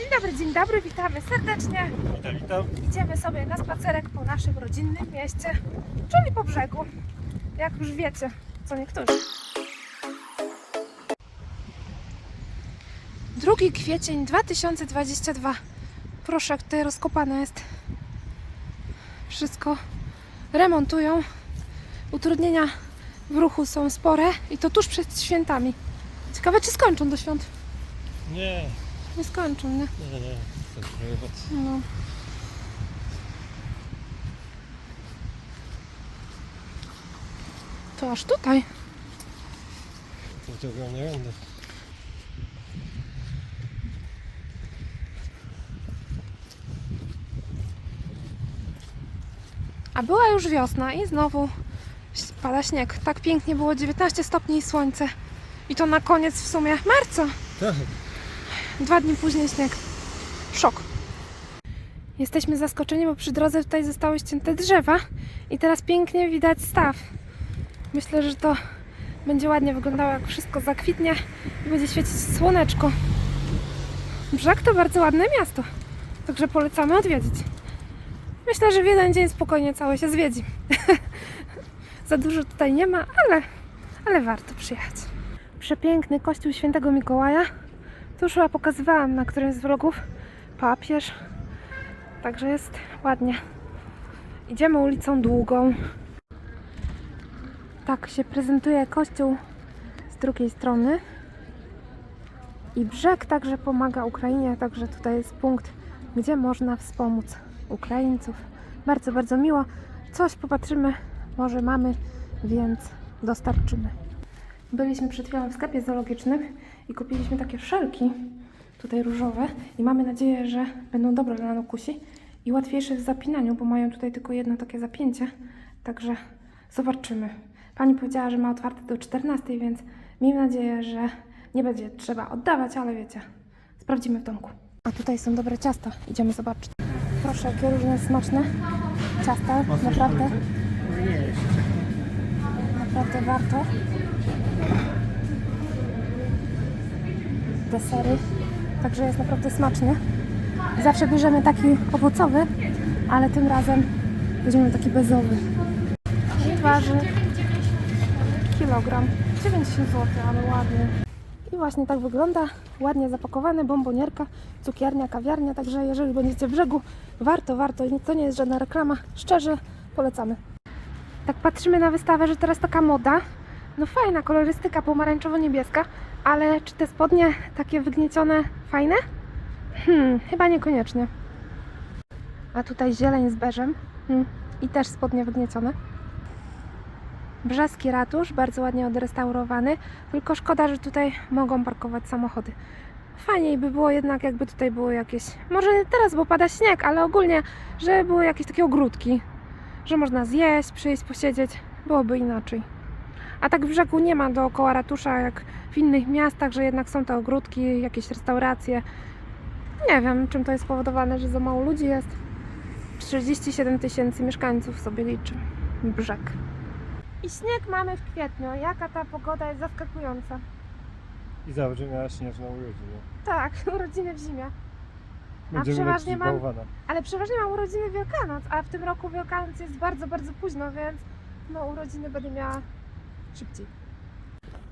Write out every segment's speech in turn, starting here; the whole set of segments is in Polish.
Dzień dobry, dzień dobry, witamy serdecznie. Witam, witam. Idziemy sobie na spacerek po naszym rodzinnym mieście, czyli po brzegu. Jak już wiecie, co niektórzy. 2 kwiecień 2022. Proszę, jak tutaj rozkopane jest. Wszystko remontują. Utrudnienia w ruchu są spore i to tuż przed świętami. Ciekawe, czy skończą do świąt. Nie, Nie skończą, nie? nie, nie. No. To aż tutaj. nie będę. A była już wiosna i znowu pada śnieg. Tak pięknie było 19 stopni i słońce. I to na koniec w sumie marca. Tak. Dwa dni później śnieg. Szok. Jesteśmy zaskoczeni, bo przy drodze tutaj zostały ścięte drzewa i teraz pięknie widać staw. Myślę, że to będzie ładnie wyglądało, jak wszystko zakwitnie i będzie świecić słoneczko. Brzeg to bardzo ładne miasto, także polecamy odwiedzić. Myślę, że w jeden dzień spokojnie całe się zwiedzi. Za dużo tutaj nie ma, ale, ale warto przyjechać. Przepiękny kościół świętego Mikołaja. Tu już chyba pokazywałam na którymś z vlogów. Papież. Także jest ładnie. Idziemy ulicą długą. Tak się prezentuje kościół z drugiej strony. I brzeg także pomaga Ukrainie, także tutaj jest punkt, gdzie można wspomóc Ukraińców. Bardzo, bardzo miło. Coś popatrzymy, może mamy, więc dostarczymy. Byliśmy przed chwilą w sklepie zoologicznym i kupiliśmy takie szelki, tutaj różowe i mamy nadzieję, że będą dobre dla nukusi i łatwiejsze w zapinaniu, bo mają tutaj tylko jedno takie zapięcie, także zobaczymy. Pani powiedziała, że ma otwarte do 14, więc miejmy nadzieję, że nie będzie trzeba oddawać, ale wiecie, sprawdzimy w domku. A tutaj są dobre ciasta, idziemy zobaczyć. Proszę, jakie różne smaczne ciasta, naprawdę, naprawdę warto. Desery. Także jest naprawdę smacznie. Zawsze bierzemy taki owocowy, ale tym razem weźmiemy taki bezowy. I waży kilogram. 90 zł, ale ładny. I właśnie tak wygląda. Ładnie zapakowane, bombonierka, cukiernia, kawiarnia. Także jeżeli będziecie w brzegu, warto, warto. To nie jest żadna reklama. Szczerze polecamy. Tak patrzymy na wystawę, że teraz taka moda. No fajna kolorystyka pomarańczowo-niebieska, ale czy te spodnie takie wygniecione fajne? Hmm, chyba niekoniecznie. A tutaj zieleń z beżem hmm. i też spodnie wygniecione. Brzeski ratusz, bardzo ładnie odrestaurowany, tylko szkoda, że tutaj mogą parkować samochody. Fajniej by było jednak, jakby tutaj było jakieś, może nie teraz, bo pada śnieg, ale ogólnie, żeby były jakieś takie ogródki, że można zjeść, przyjść, posiedzieć, byłoby inaczej. A tak w brzegu nie ma dookoła ratusza jak w innych miastach, że jednak są te ogródki, jakieś restauracje. Nie wiem, czym to jest spowodowane, że za mało ludzi jest. 37 tysięcy mieszkańców sobie liczy brzeg. I śnieg mamy w kwietniu. Jaka ta pogoda jest zaskakująca. I zawsze miała śnieżną urodzinę. Tak, urodziny w zimie. Będziemy przeważnie mam- bałwana. Ale przeważnie mam urodziny Wielkanoc, a w tym roku Wielkanoc jest bardzo, bardzo późno, więc no urodziny będę miała szybciej.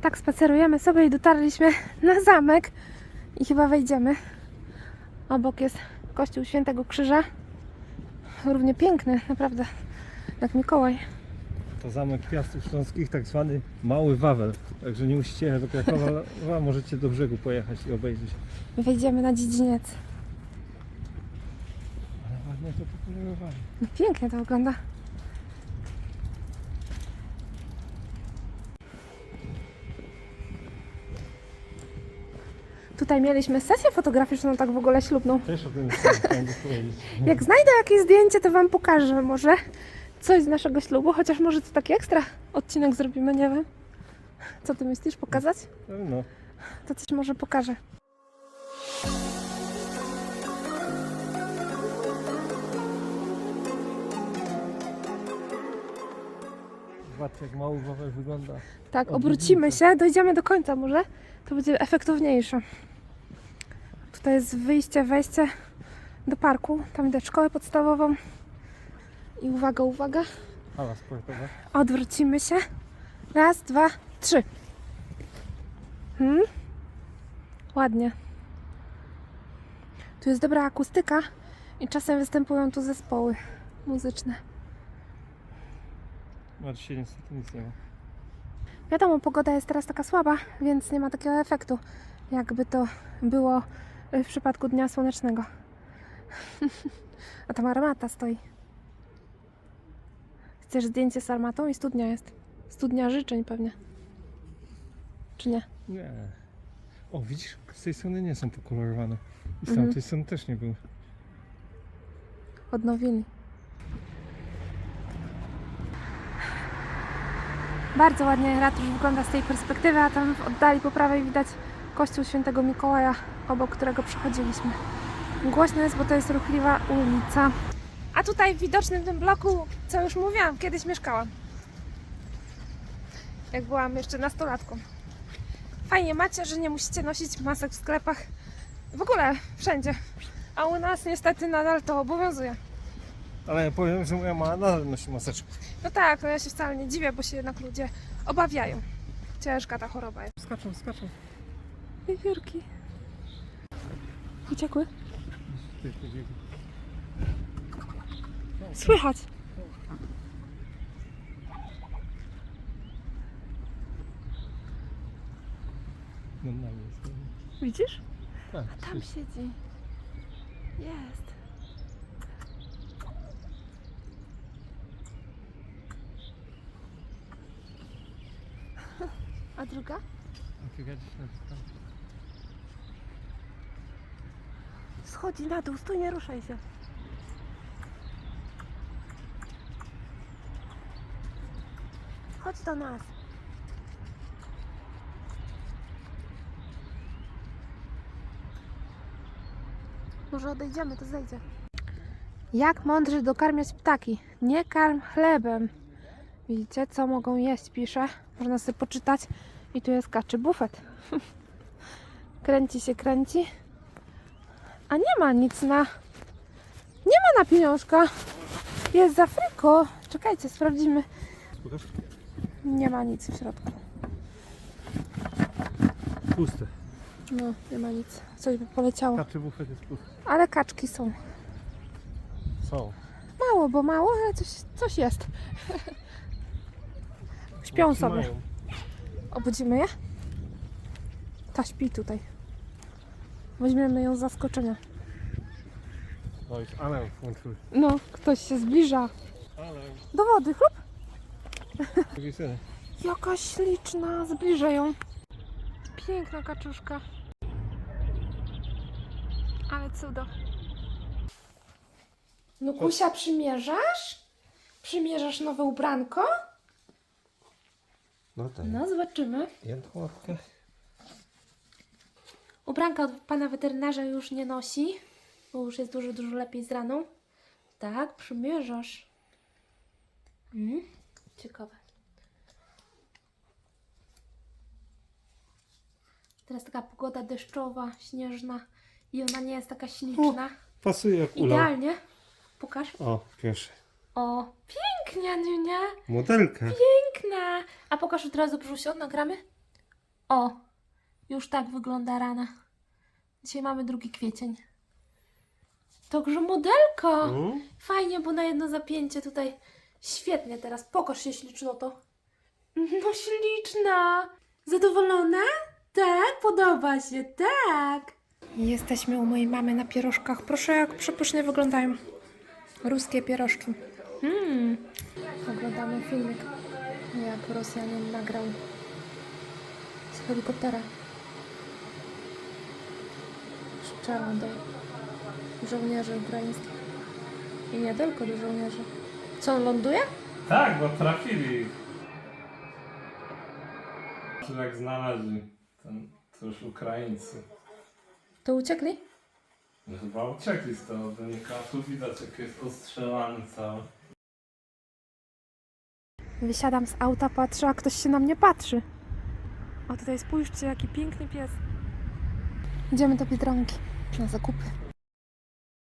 Tak spacerujemy sobie i dotarliśmy na zamek i chyba wejdziemy. Obok jest kościół Świętego Krzyża. Równie piękny, naprawdę, jak Mikołaj. To zamek Piastów Śląskich, tak zwany Mały Wawel. Także nie musicie jechać do Krakowa, możecie do brzegu pojechać i obejrzeć. Wejdziemy na dziedziniec. Ale ładnie to pokolorowali. No, Pięknie to wygląda. Tutaj mieliśmy sesję fotograficzną, tak w ogóle ślubną. Też o tym chciałem powiedzieć. Jak znajdę jakieś zdjęcie, to Wam pokażę może coś z naszego ślubu, chociaż może to taki ekstra odcinek zrobimy, nie wiem. Co Ty myślisz, pokazać? No, To coś może pokażę. Zobaczcie jak Mały Wawel wygląda. Tak, obrócimy się, dojdziemy do końca może, to będzie efektowniejsze. To jest wyjście, wejście do parku. Tam widać szkołę podstawową. I uwaga, uwaga. Hala sportowa. Odwrócimy się. Raz, dwa, trzy. Hmm? Ładnie. Tu jest dobra akustyka i czasem występują tu zespoły muzyczne. No dzisiaj niestety nic nie ma. Wiadomo, pogoda jest teraz taka słaba, więc nie ma takiego efektu, jakby to było w przypadku dnia słonecznego. A tam armata stoi. Chcesz zdjęcie z armatą i studnia jest. Studnia życzeń pewnie. Czy nie? Nie. O, widzisz, z tej strony nie są pokolorowane. I z Mhm. tamtej strony też nie były. Odnowili. Bardzo ładnie ratusz wygląda z tej perspektywy, a tam w oddali po prawej widać kościół świętego Mikołaja, obok którego przechodziliśmy. Głośno jest, bo to jest ruchliwa ulica. A tutaj w widocznym tym bloku, co już mówiłam, kiedyś mieszkałam. Jak byłam jeszcze nastolatką. Fajnie macie, że nie musicie nosić masek w sklepach. W ogóle wszędzie. A u nas niestety nadal to obowiązuje. Ale powiem, że moja mama nadal nosi maseczkę. No tak, no ja się wcale nie dziwię, bo się jednak ludzie obawiają. Ciężka ta choroba jest. Skaczą, skaczą. Wiewiórki. Uciekły? Słychać. No na mnie jest. Widzisz? Tak, Tam siedzi. Jest. A druga? druga gdzieś na tam. Schodzi na dół, stój, nie ruszaj się. Chodź do nas. Może odejdziemy, to zejdzie. Jak mądrze dokarmiać ptaki? Nie karm chlebem. Widzicie, co mogą jeść, pisze. Można sobie poczytać. I tu jest kaczy bufet. kręci się, kręci. A nie ma nic na. Nie ma na pieniążka. Jest za fryko. Czekajcie, sprawdzimy. Nie ma nic w środku. Puste. No, nie ma nic. Coś by poleciało. Kaczy bufet jest pusty. Ale kaczki są. Są. Mało, bo mało, ale coś, coś jest. Śpią sobie. Trzymają. Obudzimy je? Ta śpi tutaj. Weźmiemy ją z zaskoczenia. No już alarm włączyły. No, ktoś się zbliża. Alarm. Do wody, chlup. Jaka śliczna, zbliżę ją. Piękna kaczuszka. Ale cudo. No Kusia, przymierzasz? Przymierzasz nowe ubranko? No tak. No, zobaczymy. Jedną łapkę. Ubranka od pana weterynarza już nie nosi, bo już jest dużo, dużo lepiej z raną. Tak, przymierzasz. Mm, ciekawe. Teraz taka pogoda deszczowa, śnieżna i ona nie jest taka śliczna. Pasuje jak ula. Idealnie. Pokaż. O, pierwszy. O, pięknie, Aniunia. Modelka. Piękna. A pokaż od razu brzusią, nagramy? O, już tak wygląda rana. Dzisiaj mamy drugi kwiecień. Także modelka. Mm? Fajnie, bo na jedno zapięcie tutaj świetnie teraz. Pokaż się ślicznoto. No śliczna. Zadowolona? Tak, podoba się, tak. Jesteśmy u mojej mamy na pierożkach. Proszę, jak przepysznie wyglądają. Ruskie pierożki. Mm. Oglądamy filmik, jak Rosjanin nagrał z helikoptera. Strzela do żołnierzy ukraińskich. I nie tylko do żołnierzy. Co, on ląduje? Tak, bo trafili. Czy jak znaleźli ten, to już Ukraińcy. To uciekli? No chyba uciekli z tego wynika. Tu widać jak jest ostrzelany cały. Wysiadam z auta, patrzę, a ktoś się na mnie patrzy. O, tutaj spójrzcie, jaki piękny pies. Idziemy do Biedronki. na zakupy.